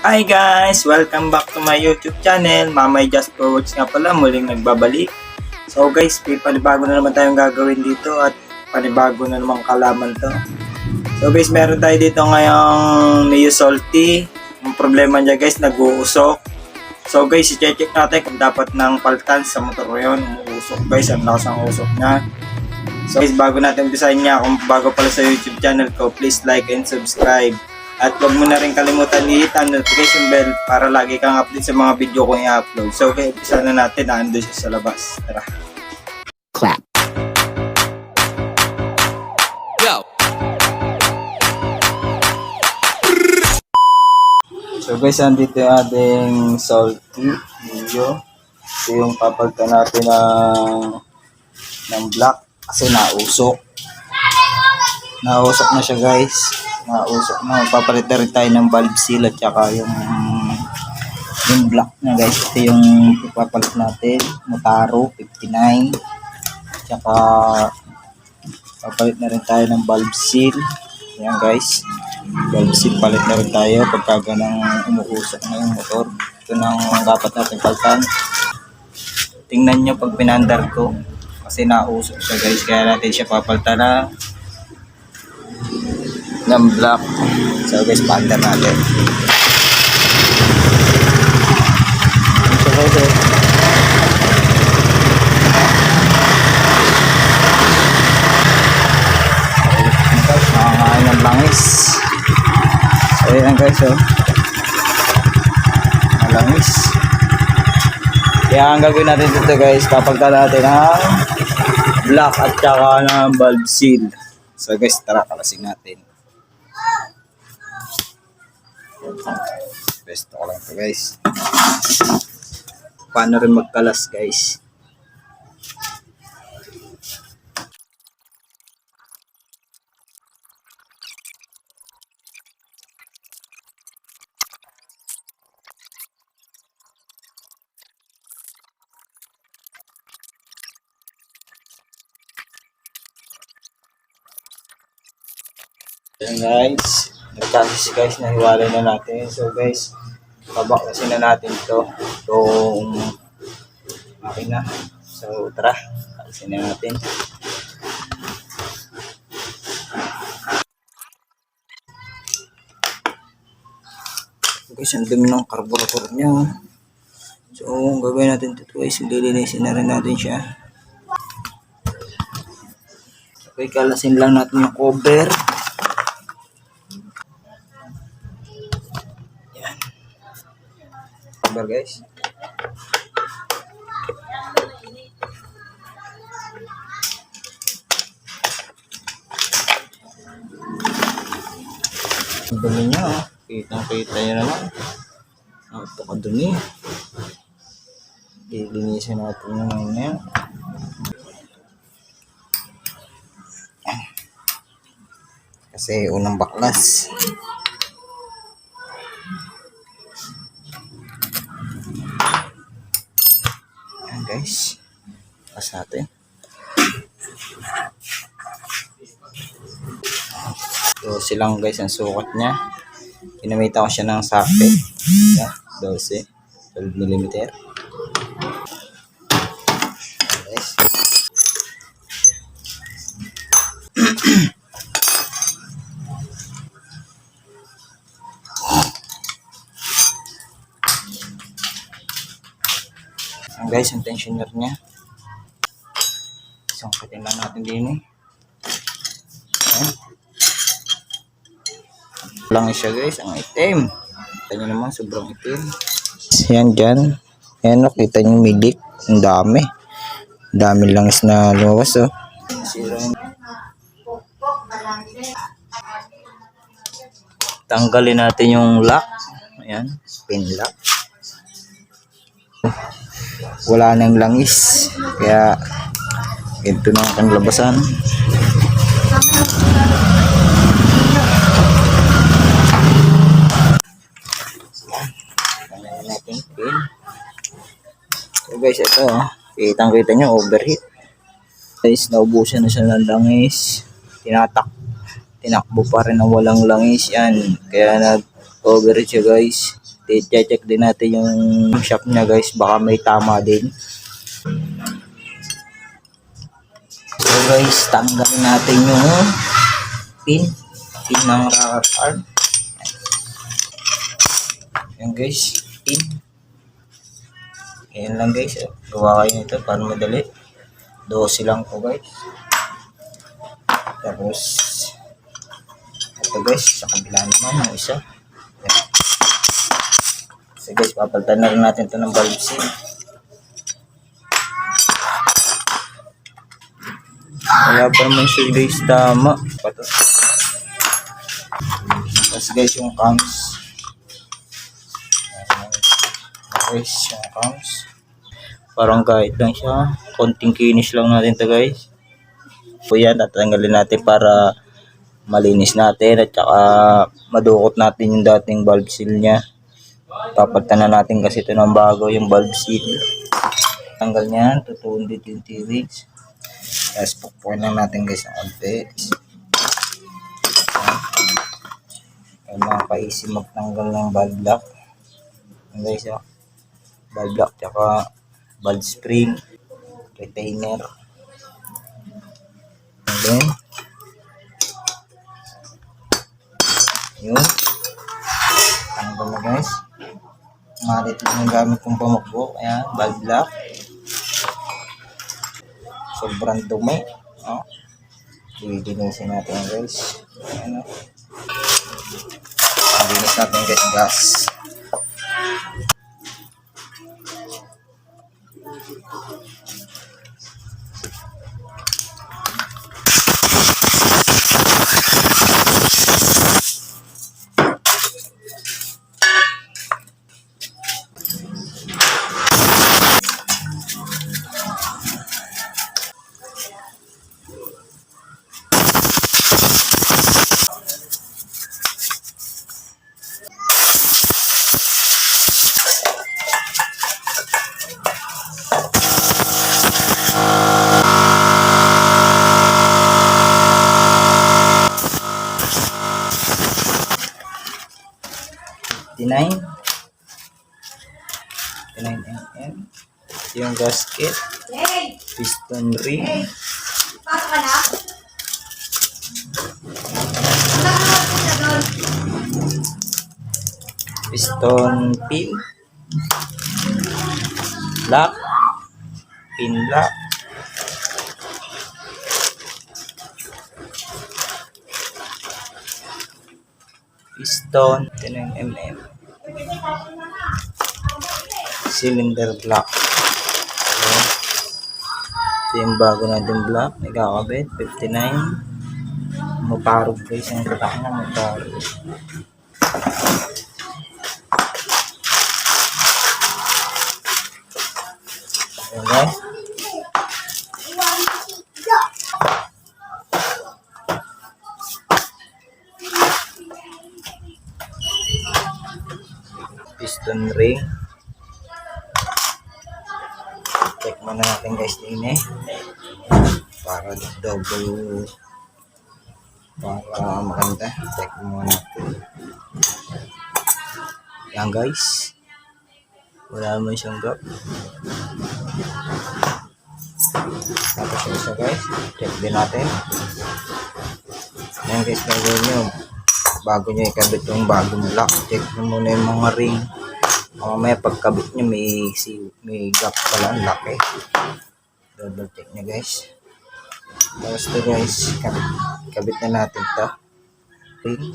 Hi guys! Welcome back to my YouTube channel. Mamay Just for nga pala, muling nagbabalik. So guys, may panibago na naman tayong gagawin dito at panibago na naman kalaman to. So guys, meron tayo dito ngayong Neo Salty. Ang problema niya guys, nag-uusok. So guys, i-check natin kung dapat ng paltan sa motor ko yun. Umuusok guys, ang lakas ng usok niya. So guys, bago natin umpisahan niya, kung bago pala sa YouTube channel ko, please like and subscribe. At huwag mo na rin kalimutan i-hit ang notification bell para lagi kang update sa mga video ko i-upload. So okay, umpisa na natin na ando siya sa labas. Tara. clap. Yo. So guys, andito yung ating salty video. Ito yung papagta natin ng, ng black kasi nausok. Nausok na siya guys. Nausok na. Papalit tayo ng valve seal at saka yung yung black na guys. Ito yung ipapalit natin. Motaro 59. Tsaka papalit na rin tayo ng valve seal. Ayan guys. Valve seal palit na rin tayo pagka ganang umuusok na yung motor. Ito nang dapat natin palitan. Tingnan nyo pag pinandar ko. Kasi nausok siya guys. Kaya natin siya papalitan na ng black. So guys, paandar natin. So guys, eh. nakakain ng langis. So, ayan guys, oh. Ang Langis. Kaya ang gagawin natin dito guys, papagta natin ang black at saka ng valve seal. So guys, tara, kalasing natin. Besto ko lang ito guys. Paano rin magkalas guys? Ayan guys, nagkasis guys, nahiwalay na natin. So guys, tabak kasi na natin to itong makina. So tara, kalisin na natin. Guys, ang dumi ng carburetor niya. So, ang gagawin natin dito guys, lilinisin na rin natin siya. Okay, kalasin lang natin yung cover. Guys. Ang dumi niya oh. Kitang kita niya naman. Napakadumi. Ilinisin natin yung mga yan. Kasi unang baklas. Ayan guys. Pas natin. So silang guys ang sukat niya. Ginamita ko siya ng socket. Ayan, 12. 12 mm. Guys. Guys, ang tensioner niya. Sangkitin lang natin din eh. Ayan. Lang siya guys, ang itim. Kita nyo naman, sobrang itim. Yan dyan. Ayan o, kita nyo milik. Ang dami. Ang dami langis na lumabas oh. Tanggalin natin yung lock. Ayan, pin lock. Wala nang langis. Kaya, ito na ang pin. So guys, ito oh. Kitang kita nyo, overheat. Guys, naubusan na siya ng langis. Tinatak. Tinakbo pa rin ng walang langis yan. Kaya nag overheat siya guys. i-check din natin yung shop niya guys. Baka may tama din. Guys, tanggalin natin yung pin. Pin ng rocker arm. Yan guys, pin. Ayan lang guys. Gawa kayo nito para madali. 12 lang po guys. Tapos, ito guys, sa kabila naman yung isa. Ayan. So guys, papalitan na rin natin ito ng valve seal. Wala pa naman siya guys tama. Pato. Tapos guys, yung cams. Guys, yung cams. Parang kahit lang siya. Konting kinis lang natin to guys. So yan, tatanggalin natin para malinis natin at saka madukot natin yung dating valve seal niya. Papalitan na natin kasi ito ng bago yung valve seal. Tanggal niyan, tutuon dito yung T-rigs. Tapos pukpukin lang natin guys ng konti. Ay mga paisi magtanggal ng valve lock. Ayan guys, oh. valve lock tsaka valve spring, retainer. And then, yun. Tanggal na guys. Malit lang yung gamit kong pamakbo. Ayan, valve lock. Sobrang dumi. Oh. Lilinisin natin guys. Ayan o. Linis natin guys gas. Fifty-nine. Fifty-nine mm. Yung gasket. Piston ring. Piston pin. Lock. Pin lock. Piston. 10 mm. Cylinder block. So, ito yung bago natin block. Nagkakabit. 59. Mutarog guys. Ang katak na. Para maganda. Check muna natin. Yan guys. Wala naman siyang gap. Tapos yung isa guys. Check din natin. Yan guys gagawin nyo. Bago nyo ikabit yung bagong lock. Check nyo muna yung mga ring. Mamaya pagkabit nyo may, si, may gap pala ang lock eh. Double check nyo guys. Tapos to guys. Kabit, kabit na natin to. Ring.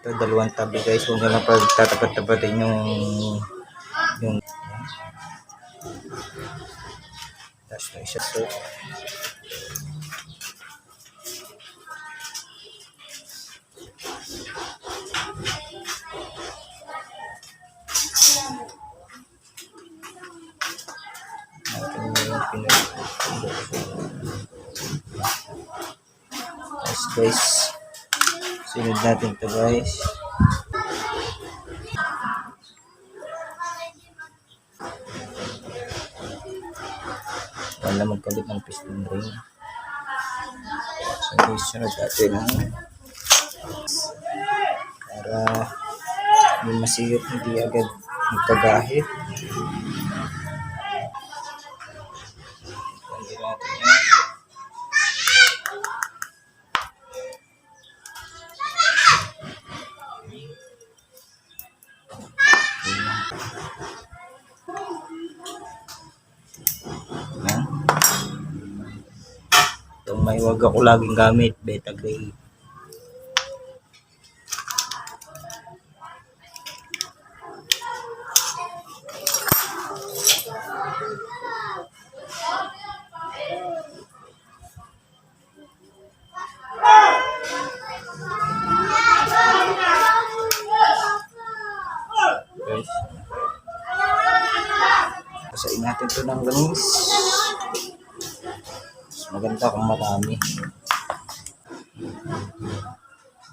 Ito, dalawang tabi guys. Huwag lang pagtatapat-tapatin yung yung Tapos na isa. Guys, sunod natin to guys. Wala magkabit ng piston ring. So guys, sunod natin ang para Hindi masiyot, hindi agad magkagahit. Wag ako laging gamit, beta grade. Pasain natin to ng langis. Maganda kung marami.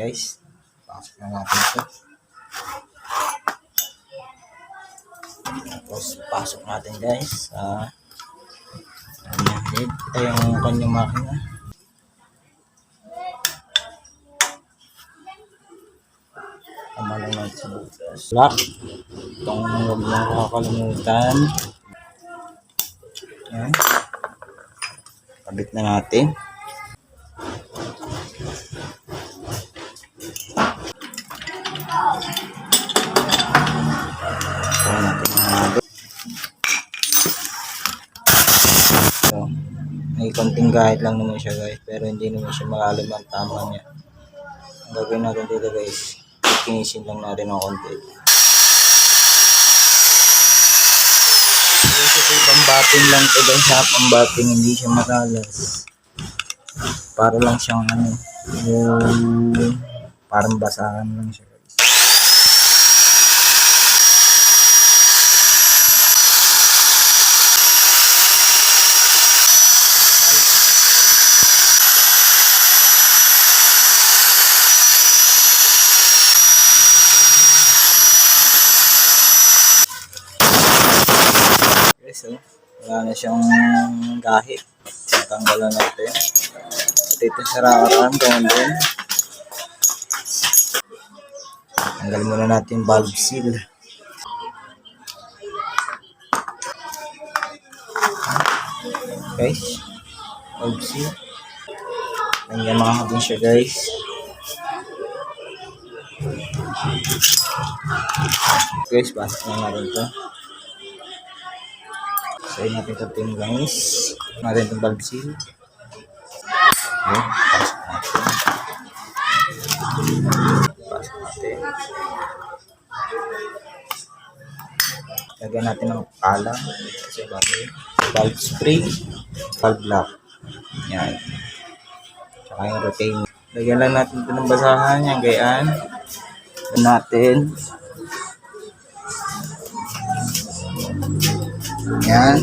Guys, pasok na natin to. Tapos, pasok natin guys sa kanyang head. Ito yung kanyang makina. Tama lang natin sa butas. Lock. Itong huwag mo kakalimutan. Yan. Kabit na natin. Kuha natin ang may konting gahit lang naman siya guys. Pero hindi naman siya malalim tama niya. Ang gagawin natin dito guys, kinisin lang natin ng konti. Guys, ito yung pambating lang to guys ha. Pambating, hindi siya matalas. Para lang siyang ano, yung parang basahan lang siya guys. Guys, oh, wala na siyang gahit. Tanggalan natin. At ito sa rakaran, gawin din. Tanggal muna natin valve seal. Guys, valve seal. Tanggal mga natin siya guys. Guys, pasok na natin ito. Sayin natin ito yung guys. Natin itong valve seal. Okay, pasok natin. Pasok natin. Lagyan natin ng palang. Kasi bago valve spring, valve lock. Yan. Tsaka yung retain. Lagyan lang natin ito ng basahan. Yan, gayaan. Natin. Yan.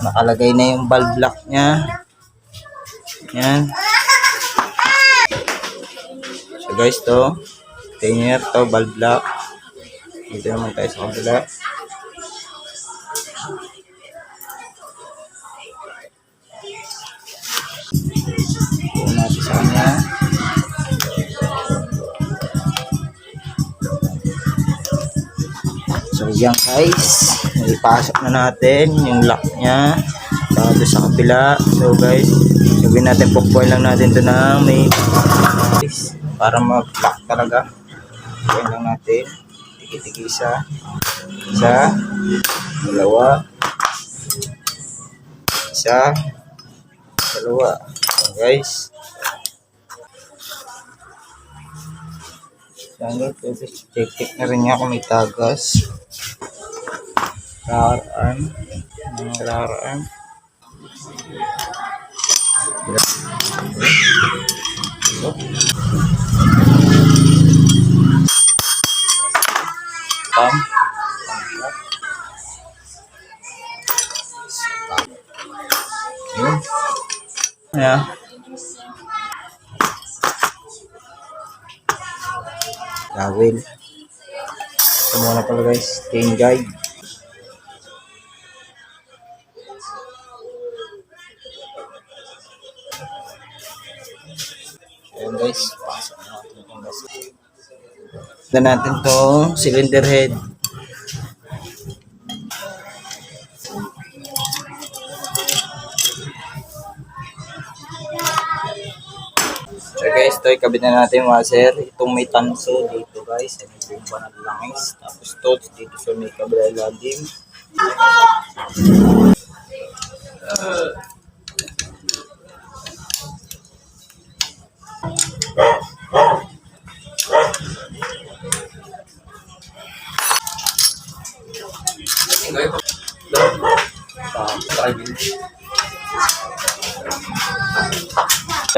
Nakalagay na yung valve lock niya. Yan. So guys, to. Retainer to, valve lock. Dito naman tayo sa kabila. Ito natin sa kanya. So yan guys, ipasok na natin yung lock niya bago sa kabila. So guys, sabihin natin pukpuin lang natin ito na may guys, para mag-lock talaga. Pukpuin lang natin. Tigi-tigi isa. Isa. Dalawa. Isa. Dalawa. So guys. Yan guys, check-check na rin niya kung may tagas. Arm. So. Pam. Ayan. Gawin. Ito muna pala guys. Chain guide. Na natin tong cylinder head. So guys, ito ikabit na natin yung washer. Itong may tanso dito guys. Ay may bomba ng. Tapos to dito sa may kabila ilalim.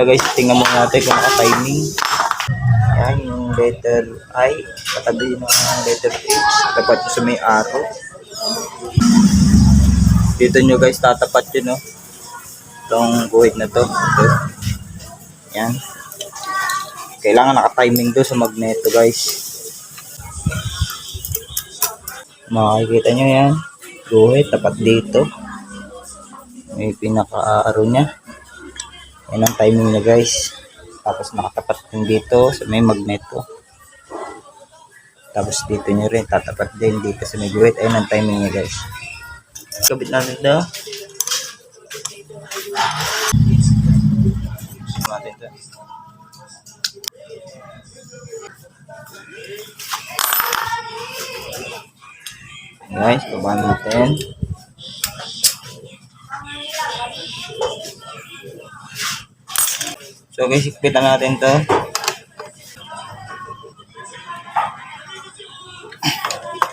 So guys, tingnan mo natin kung naka-timing. Yan, yung letter I. Katabi ng letter H. Tapat nyo sa may arrow. Dito nyo guys, tatapat yun, no? Itong guhit na to. Ito. Yan. Kailangan naka-timing do sa magneto, guys. Makikita nyo yan. Guhit, tapat dito. May pinaka-arrow niya. Yan ang timing niya guys. Tapos nakatapat din dito sa may magneto. Tapos dito nyo rin, tatapat din dito sa may guhit. Ayun ang timing niya guys. Kabit natin daw. Natin to. Guys, baba natin. So guys, ikpitan natin to.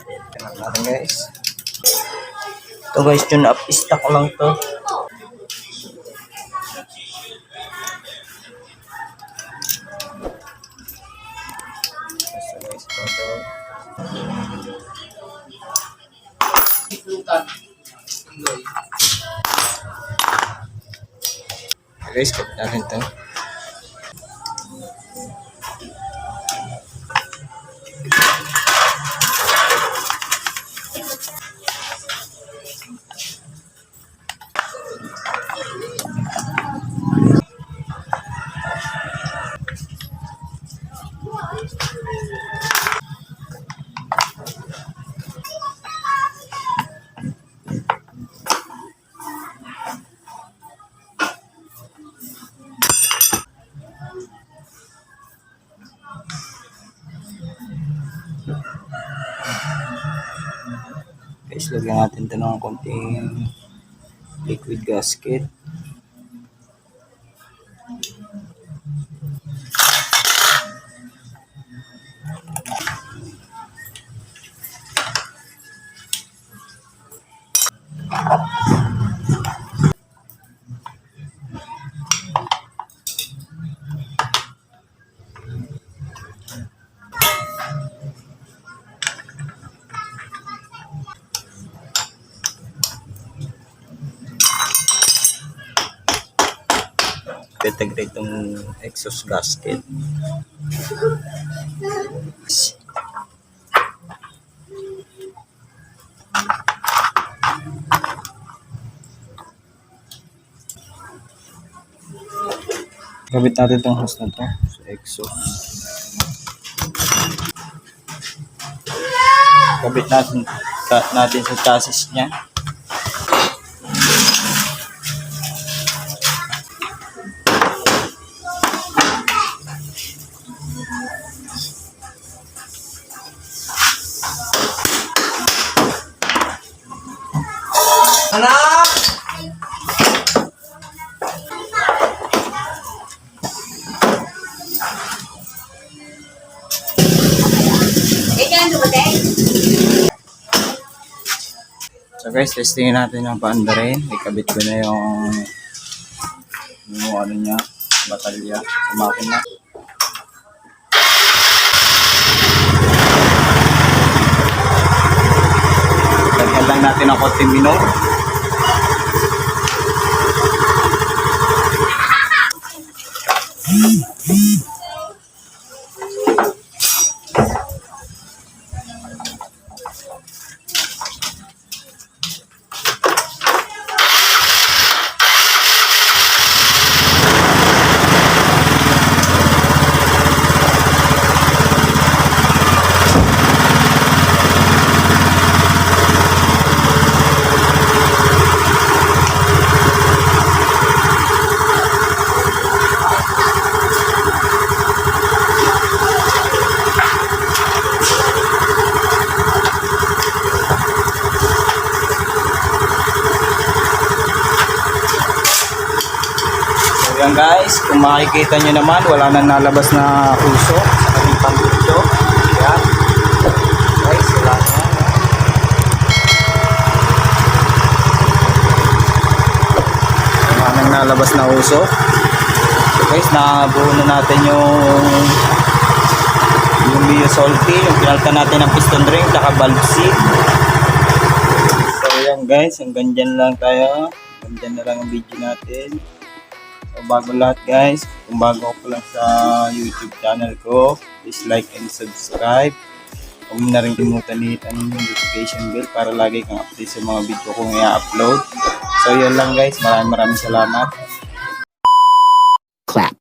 Ikpitan natin guys. Ito guys, tune up. Stock lang to. Guys, kapit natin to. Lagyan natin ito ng konting liquid gasket. Itong exhaust gasket. Gamit natin itong hose na to sa exhaust. Gamit natin natin sa chassis niya. Guys, testingin natin yung paanda rin. Ikabit ko na yung yung ano niya, batalya sa makina. Lagyan lang natin ng konting minor. Makikita nyo naman, wala nang nalabas na puso sa kanyang pambito. Ayan. Guys, wala na. Wala nang nalabas na uso. So guys, nakabuo na natin yung yung Mio Salty, yung pinalta natin ng piston ring, tsaka valve seat. So yan guys, hanggang dyan lang tayo. Hanggang dyan na lang ang video natin. So, bago lahat guys, kung bago ko lang sa YouTube channel ko, please like and subscribe. Huwag na rin kalimutan ang notification bell para lagi kang update sa mga video kong i-upload. So, yun lang guys. Maraming maraming salamat. Clap.